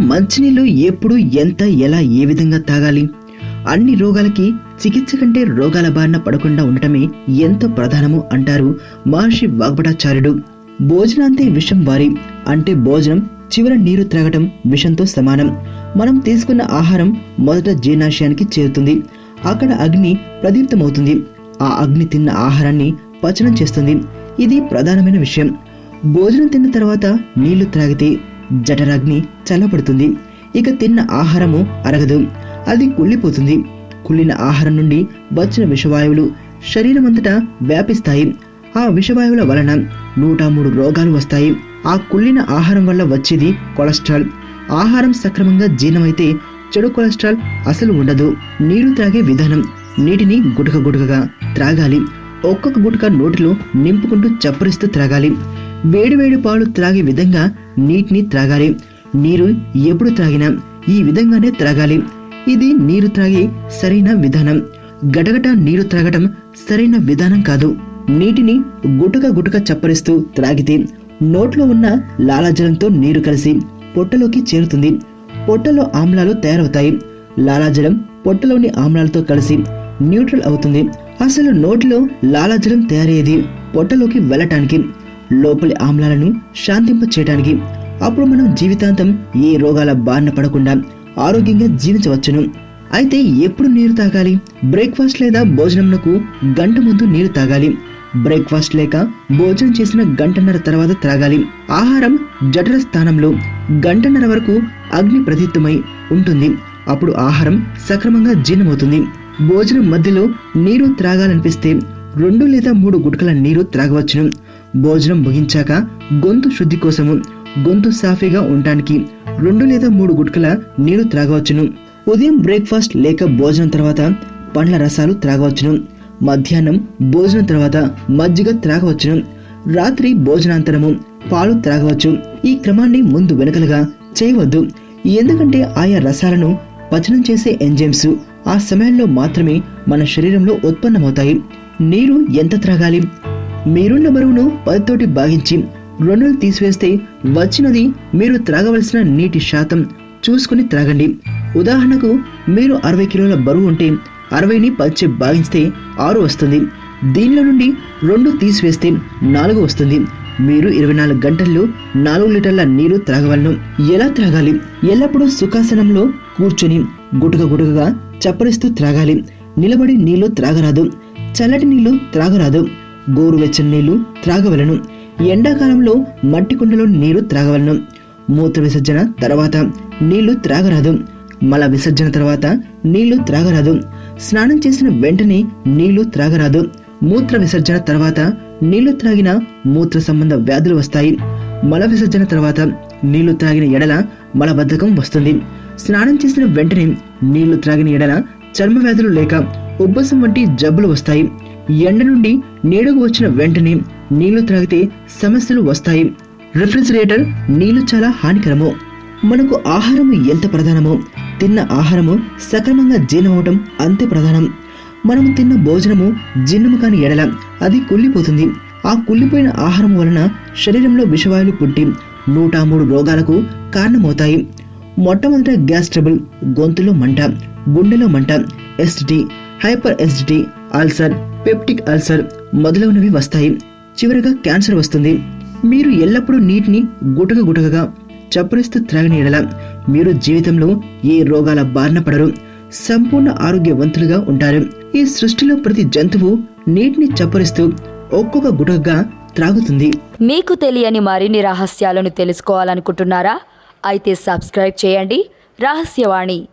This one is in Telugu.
మంచినీళ్ళు ఎప్పుడు ఎంత ఎలా ఏ విధంగా తాగాలి? అన్ని రోగాలకి చికిత్స కంటే రోగాల బారిన పడకుండా ఉండటమే ఎంతో ప్రధానము అంటారు మహర్షి వాగ్భటాచార్యుడు. భోజనాంతే విషం వారి అంటే భోజనం చివర నీరు త్రాగటం విషంతో సమానం. మనం తీసుకున్న ఆహారం మొదట జీర్ణాశయానికి చేరుతుంది. అక్కడ అగ్ని ప్రదీప్తమవుతుంది. ఆ అగ్ని తిన్న ఆహారాన్ని పచనం చేస్తుంది. ఇది ప్రధానమైన విషయం. భోజనం తిన్న తర్వాత నీళ్ళు త్రాగితే జఠరాగ్ని చల్లబడుతుంది. ఇక తిన్న ఆహారము అరగదు. అది కుళ్ళిపోతుంది. కుళ్ళిన ఆహారం నుండి వచ్చిన విషవాయువులు శరీరమంతటా వ్యాపిస్తాయి. ఆ విషవాయువుల వలన నూట మూడు రోగాలు వస్తాయి. ఆ కుళ్ళిన ఆహారం వల్ల వచ్చేది కొలెస్ట్రాల్. ఆహారం సక్రమంగా జీర్ణమైతే చెడు కొలెస్ట్రాల్ అసలు ఉండదు. నీరు త్రాగే విధానం. నీటిని గుటక గుటకగా త్రాగాలి. ఒక్కొక్క గుటక నోటిలో నింపుకుంటూ చప్పరిస్తూ త్రాగాలి. వేడివేడి పాలు త్రాగే విధంగా నీటిని త్రాగాలి. నీరు ఎప్పుడు త్రాగినా ఈ విధంగానే త్రాగాలి. ఇది నీరు త్రాగే సరైన విధానం. గటగట నీరు త్రాగటం సరైన విధానం కాదు. నీటిని గుటక గుటక చప్పరిస్తూ త్రాగితే నోట్లో ఉన్న లాలాజలంతో నీరు కలిసి పొట్టలోకి చేరుతుంది. పొట్టలో ఆమ్లాలు తయారవుతాయి. లాలాజలం పొట్టలోని ఆమ్లాలతో కలిసి న్యూట్రల్ అవుతుంది. అసలు నోటిలో లాలాజలం తయారయ్యేది పొట్టలోకి వెళ్ళటానికి. లోపలి ఆమ్లాలను శాంతింప చేయడానికి అప్పుడు మనం జీవితాంతం ఏ రోగాల బారిన పడకుండా ఆరోగ్యంగా జీవించవచ్చును. అయితే ఎప్పుడు నీరు తాగాలి? బ్రేక్ఫాస్ట్ లేదా భోజనంకు గంట ముందు నీరు తాగాలి. బ్రేక్ఫాస్ట్ లేక భోజనం చేసిన గంటన్నర తర్వాత త్రాగాలి. ఆహారం జఠర స్థానంలో గంటన్నర వరకు అగ్ని ప్రదీప్తమై ఉంటుంది. అప్పుడు ఆహారం సక్రమంగా జీర్ణమవుతుంది. భోజనం మధ్యలో నీరు త్రాగాలనిపిస్తే రెండు లేదా మూడు గుటకల నీరు త్రాగవచ్చును. భోజనం ముగించాక గొంతు శుద్ధి కోసము గొంతు సాఫీగా ఉండటానికి రెండు లేదా మూడు గుట్కల నీరు త్రాగవచ్చును. ఉదయం బ్రేక్ఫాస్ట్ లేక భోజనం తర్వాత పండ్ల రసాలు త్రాగవచ్చును. మధ్యాహ్నం భోజనం తర్వాత మజ్జిగ త్రాగవచ్చును. రాత్రి భోజనాంతరము పాలు త్రాగవచ్చు. ఈ క్రమాన్ని ముందు వెనకలుగా చేయవద్దు. ఎందుకంటే ఆయా రసాలను పచనం చేసే ఎంజైమ్స్ ఆ సమయంలో మాత్రమే మన శరీరంలో ఉత్పన్నమవుతాయి. నీరు ఎంత త్రాగాలి? మీరున్న బరువును పదితోటి భాగించి రెండును తీసివేస్తే వచ్చినది మీరు త్రాగవలసిన నీటి శాతం. చూసుకుని త్రాగండి. ఉదాహరణకు మీరు అరవై కిలోల బరువు ఉంటే అరవైని పచ్చి భాగిస్తే ఆరు వస్తుంది. దీనిలో నుండి రెండు తీసివేస్తే నాలుగు వస్తుంది. మీరు ఇరవై నాలుగు గంటల్లో నాలుగు లీటర్ల నీరు త్రాగవలను. ఎలా త్రాగాలి? ఎల్లప్పుడూ సుఖాసనంలో కూర్చొని గుటక గుటకగా చప్పరిస్తూ త్రాగాలి. నిలబడి నీళ్ళు త్రాగరాదు. చల్లటి నీళ్ళు త్రాగరాదు. గోరువెచ్చని నీళ్ళు త్రాగవలను. ఎండాకాలంలో మట్టి కుండలో నీరు త్రాగవలను. మూత్ర విసర్జన తర్వాత నీళ్ళు త్రాగరాదు. మల విసర్జన తర్వాత నీళ్ళు త్రాగరాదు. స్నానం చేసిన వెంటనే నీళ్ళు త్రాగరాదు. మూత్ర విసర్జన తర్వాత నీళ్ళు త్రాగిన మూత్ర సంబంధ వ్యాధులు వస్తాయి. మల విసర్జన తర్వాత నీళ్ళు త్రాగిన ఎడల మలబద్ధకం వస్తుంది. స్నానం చేసిన వెంటనే నీళ్ళు త్రాగిన ఎడల చర్మ వ్యాధులు లేక ఉబ్బసం వంటి జబ్బులు వస్తాయి. ఎండ నుండి నీడకు వచ్చిన వెంటనే నీళ్ళు త్రాగితే సమస్యలు వస్తాయి. రిఫ్రిజిరేటర్ నీళ్ళు చాలా హానికరము. మనకు ఆహారం ఎంత ప్రధానమో తిన్న ఆహారము సక్రమంగా జీర్ణమవటం అంతే ప్రధానం. మనం తిన్న భోజనము జీర్ణము కాని ఎడల అది కుళ్ళిపోతుంది. ఆ కుళ్ళిపోయిన ఆహారం వలన శరీరంలో విషవాయువులు పుట్టి నూట మూడు రోగాలకు కారణమవుతాయి. మొట్టమొదట గ్యాస్ ట్రబుల్ గొంతులో మంట గుండెలో మంట acidity hyper acidity ulcer peptic ulcer మొదలైనవి వస్తాయి. చివరగా క్యాన్సర్ వస్తుంది. మీరు ఎల్లప్పుడూ నీటిని గుటక గుటకగా చప్పరిస్తూ త్రాగనీడలా మీరు జీవితంలో ఏ రోగాల బారిన పడరు. సంపూర్ణ ఆరోగ్యవంతులుగా ఉంటారు. ఈ సృష్టిలో ప్రతి జంతువు నీటిని చప్పరిస్తూ ఒక్కొక్క గుటకగా త్రాగుతుంది. మీకు తెలియని మరిన్ని రహస్యాలను తెలుసుకోవాలనుకుంటున్నారా? అయితే సబ్స్క్రైబ్ చేయండి. రహస్యవాణి.